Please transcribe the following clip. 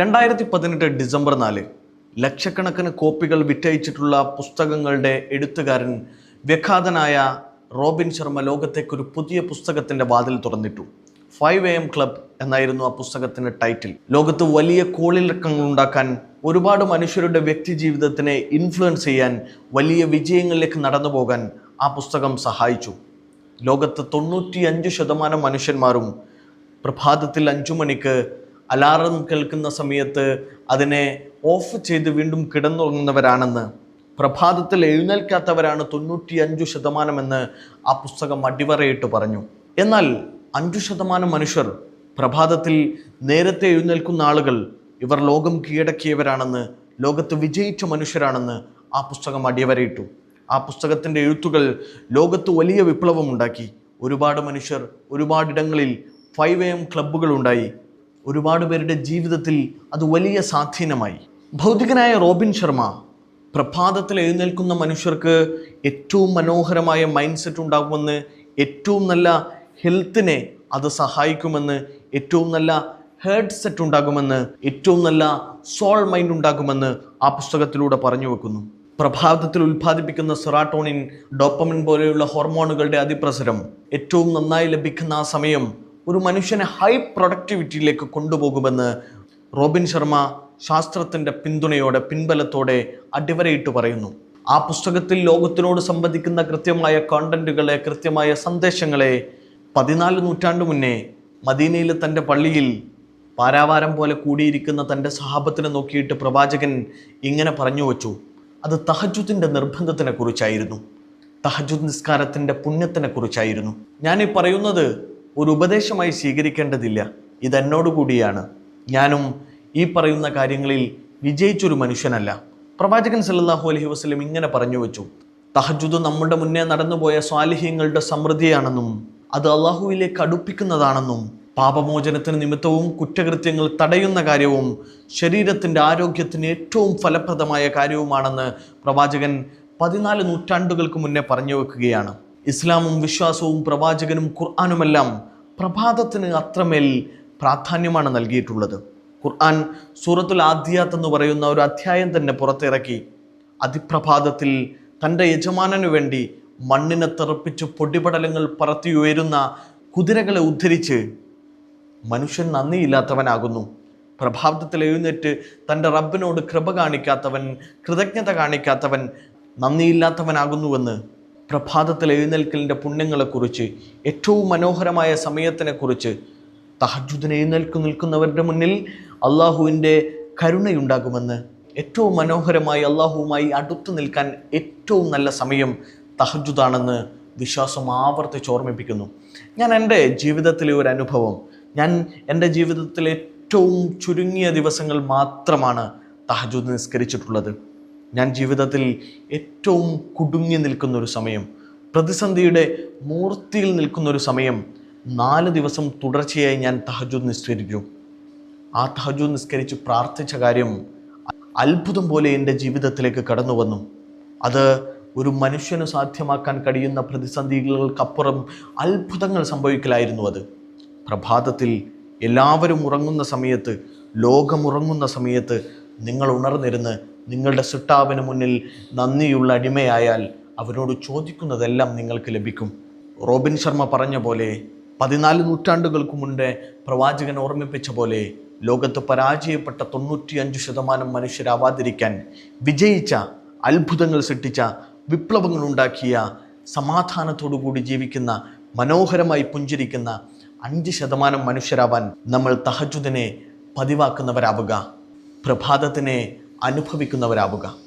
രണ്ടായിരത്തി പതിനെട്ട് ഡിസംബർ നാല് ലക്ഷക്കണക്കിന് കോപ്പികൾ വിറ്റയച്ചിട്ടുള്ള പുസ്തകങ്ങളുടെ എഴുത്തുകാരൻ വ്യഖാതനായ റോബിൻ ശർമ്മ ലോകത്തേക്കൊരു പുതിയ പുസ്തകത്തിന്റെ വാതിൽ തുറന്നിട്ടു. ഫൈവ് എ എം ക്ലബ് എന്നായിരുന്നു ആ പുസ്തകത്തിന്റെ ടൈറ്റിൽ. ലോകത്ത് വലിയ കോളിളക്കങ്ങൾ ഉണ്ടാക്കാൻ ഒരുപാട് മനുഷ്യരുടെ വ്യക്തി ജീവിതത്തിനെ ഇൻഫ്ലുവൻസ് ചെയ്യാൻ വലിയ വിജയങ്ങളിലേക്ക് നടന്നു പോകാൻ ആ പുസ്തകം സഹായിച്ചു. ലോകത്ത് തൊണ്ണൂറ്റി അഞ്ച് ശതമാനം മനുഷ്യന്മാരും പ്രഭാതത്തിൽ അഞ്ചു മണിക്ക് അലാറം കേൾക്കുന്ന സമയത്ത് അതിനെ ഓഫ് ചെയ്ത് വീണ്ടും കിടന്നുറങ്ങുന്നവരാണെന്ന് പ്രഭാതത്തിൽ എഴുന്നേൽക്കാത്തവരാണ് തൊണ്ണൂറ്റി അഞ്ചു ശതമാനമെന്ന് ആ പുസ്തകം അടിവരയിട്ട് പറഞ്ഞു. എന്നാൽ അഞ്ചു ശതമാനം മനുഷ്യർ പ്രഭാതത്തിൽ നേരത്തെ എഴുന്നേൽക്കുന്ന ആളുകൾ ഇവർ ലോകം കീഴടക്കിയവരാണെന്ന് ലോകത്ത് വിജയിച്ച മനുഷ്യരാണെന്ന് ആ പുസ്തകം അടിവരയിട്ടു. ആ പുസ്തകത്തിന്റെ എഴുത്തുകൾ ലോകത്ത് വലിയ വിപ്ലവമുണ്ടാക്കി. ഒരുപാട് മനുഷ്യർ ഒരുപാടിടങ്ങളിൽ ഫൈവ് എം ക്ലബ്ബുകൾ ഉണ്ടായി ഒരുപാട് പേരുടെ ജീവിതത്തിൽ അത് വലിയ സ്വാധീനമായി. ഭൗതികനായ റോബിൻ ശർമ്മ പ്രഭാതത്തിൽ എഴുന്നേൽക്കുന്ന മനുഷ്യർക്ക് ഏറ്റവും മനോഹരമായ മൈൻഡ് സെറ്റ് ഉണ്ടാകുമെന്ന് ഏറ്റവും നല്ല ഹെൽത്തിനെ അത് സഹായിക്കുമെന്ന് ഏറ്റവും നല്ല ഹേർഡ് സെറ്റ് ഉണ്ടാകുമെന്ന് ഏറ്റവും നല്ല സോൾ മൈൻഡ് ഉണ്ടാകുമെന്ന് ആ പുസ്തകത്തിലൂടെ പറഞ്ഞു വെക്കുന്നു. പ്രഭാതത്തിൽ ഉൽപ്പാദിപ്പിക്കുന്ന സെറാട്ടോണിൻ ഡോപ്പമിൻ പോലെയുള്ള ഹോർമോണുകളുടെ അതിപ്രസരം ഏറ്റവും നന്നായി ലഭിക്കുന്ന ആ സമയം ഒരു മനുഷ്യനെ ഹൈ പ്രൊഡക്ടിവിറ്റിയിലേക്ക് കൊണ്ടുപോകുമെന്ന് റോബിൻ ശർമ്മ ശാസ്ത്രത്തിന്റെ പിന്തുണയോടെ പിൻബലത്തോടെ അടിവരയിട്ട് പറയുന്നു. ആ പുസ്തകത്തിൽ ലോകത്തിനോട് സംബന്ധിക്കുന്ന കൃത്യമായ കോണ്ടന്റുകളെ കൃത്യമായ സന്ദേശങ്ങളെ പതിനാല് നൂറ്റാണ്ട് മുന്നേ മദീനയിലെ തന്റെ പള്ളിയിൽ പാരാവാരം പോലെ കൂടിയിരിക്കുന്ന തന്റെ സഹാബത്തിനെ നോക്കിയിട്ട് പ്രവാചകൻ ഇങ്ങനെ പറഞ്ഞു വച്ചു. അത് തഹജുദിന്റെ നിർബന്ധത്തിനെ കുറിച്ചായിരുന്നു. തഹജുദ് നിസ്കാരത്തിന്റെ പുണ്യത്തിനെ കുറിച്ചായിരുന്നു. ഈ പറയുന്നത് ഒരു ഉപദേശമായി സ്വീകരിക്കേണ്ടതില്ല. ഇതെന്നോട് എന്നോടുകൂടിയാണ് ഞാനും ഈ പറയുന്ന കാര്യങ്ങളിൽ വിജയിച്ചൊരു മനുഷ്യനല്ല. പ്രവാചകൻ സല്ലാഹു അലഹി വസ്ലം ഇങ്ങനെ പറഞ്ഞു വെച്ചു. തഹജുദ് നമ്മുടെ മുന്നേ നടന്നുപോയ സ്വാലിഹ്യങ്ങളുടെ സമൃദ്ധിയാണെന്നും അത് അള്ളാഹുവിലേക്ക് അടുപ്പിക്കുന്നതാണെന്നും പാപമോചനത്തിന് നിമിത്തവും കുറ്റകൃത്യങ്ങൾ തടയുന്ന കാര്യവും ശരീരത്തിന്റെ ആരോഗ്യത്തിന് ഏറ്റവും ഫലപ്രദമായ കാര്യവുമാണെന്ന് പ്രവാചകൻ പതിനാല് നൂറ്റാണ്ടുകൾക്ക് മുന്നേ പറഞ്ഞു വെക്കുകയാണ്. ഇസ്ലാമും വിശ്വാസവും പ്രവാചകനും ഖുർആാനുമെല്ലാം പ്രഭാതത്തിന് അത്രമേൽ പ്രാധാന്യമാണ് നൽകിയിട്ടുള്ളത്. ഖുർആൻ സൂറത്തുൽ ആദ്യാത്ത് എന്ന് പറയുന്ന ഒരു അധ്യായം തന്നെ പുറത്തിറക്കി അതിപ്രഭാതത്തിൽ തന്റെ യജമാനു വേണ്ടി മണ്ണിനെ തെറപ്പിച്ച് പൊടിപടലങ്ങൾ പറത്തി ഉയരുന്ന കുതിരകളെ ഉദ്ധരിച്ച് മനുഷ്യൻ നന്ദിയില്ലാത്തവനാകുന്നു. പ്രഭാതത്തിൽ എഴുന്നേറ്റ് തന്റെ റബ്ബിനോട് കൃപ കാണിക്കാത്തവൻ കൃതജ്ഞത കാണിക്കാത്തവൻ നന്ദിയില്ലാത്തവനാകുന്നുവെന്ന് പ്രഭാതത്തിൽ എഴുന്നേൽക്കലിന്റെ പുണ്യങ്ങളെക്കുറിച്ച് ഏറ്റവും മനോഹരമായ സമയത്തിനെക്കുറിച്ച് തഹജുദിന് എഴുന്നേൽക്കു നിൽക്കുന്നവരുടെ മുന്നിൽ അള്ളാഹുവിന്റെ കരുണയുണ്ടാകുമെന്ന് ഏറ്റവും മനോഹരമായി അള്ളാഹുവുമായി അടുത്തു നിൽക്കാൻ ഏറ്റവും നല്ല സമയം തഹജുദാണെന്ന് വിശ്വാസം ആവർത്തിച്ച് ഓർമ്മിപ്പിക്കുന്നു. ഞാൻ എന്റെ ജീവിതത്തിലെ ഒരു അനുഭവം ഞാൻ എന്റെ ജീവിതത്തിലെ ഏറ്റവും ചുരുങ്ങിയ ദിവസങ്ങൾ മാത്രമാണ് തഹജുദ് നിസ്കരിച്ചിട്ടുള്ളത്. ഞാൻ ജീവിതത്തിൽ ഏറ്റവും കുടുങ്ങി നിൽക്കുന്ന ഒരു സമയം പ്രതിസന്ധിയുടെ മൂർത്തിയിൽ നിൽക്കുന്ന ഒരു സമയം നാല് ദിവസം തുടർച്ചയായി ഞാൻ തഹജുദ് നിസ്കരിച്ചു. ആ തഹജുദ് നിസ്കരിച്ച് പ്രാർത്ഥിച്ച കാര്യം അത്ഭുതം പോലെ എന്റെ ജീവിതത്തിലേക്ക് കടന്നു വന്നു. അത് ഒരു മനുഷ്യന് സാധ്യമാക്കാൻ കഴിയുന്ന പ്രതിസന്ധികൾക്കപ്പുറം അത്ഭുതങ്ങൾ സംഭവിക്കലായിരുന്നു അത്. പ്രഭാതത്തിൽ എല്ലാവരും ഉറങ്ങുന്ന സമയത്ത് ലോകമുറങ്ങുന്ന സമയത്ത് നിങ്ങൾ ഉണർന്നിരുന്ന് നിങ്ങളുടെ സിട്ടാവിന് മുന്നിൽ നന്ദിയുള്ള അടിമയായാൽ അവരോട് ചോദിക്കുന്നതെല്ലാം നിങ്ങൾക്ക് ലഭിക്കും. റോബിൻ ശർമ്മ പറഞ്ഞ പോലെ പതിനാല് നൂറ്റാണ്ടുകൾക്ക് മുൻപേ പ്രവാചകൻ ഓർമ്മിപ്പിച്ച പോലെ ലോകത്ത് പരാജയപ്പെട്ട തൊണ്ണൂറ്റിയഞ്ച് ശതമാനം മനുഷ്യരാവാതിരിക്കാൻ വിജയിച്ച അത്ഭുതങ്ങൾ സൃഷ്ടിച്ച വിപ്ലവങ്ങൾ ഉണ്ടാക്കിയ സമാധാനത്തോടുകൂടി ജീവിക്കുന്ന മനോഹരമായി പുഞ്ചിരിക്കുന്ന അഞ്ച് ശതമാനം മനുഷ്യരാവാൻ നമ്മൾ തഹജുദിനെ പതിവാക്കുന്നവരാവുക. പ്രഭാതത്തിനെ അനുഭവിക്കുന്നവരാവുക.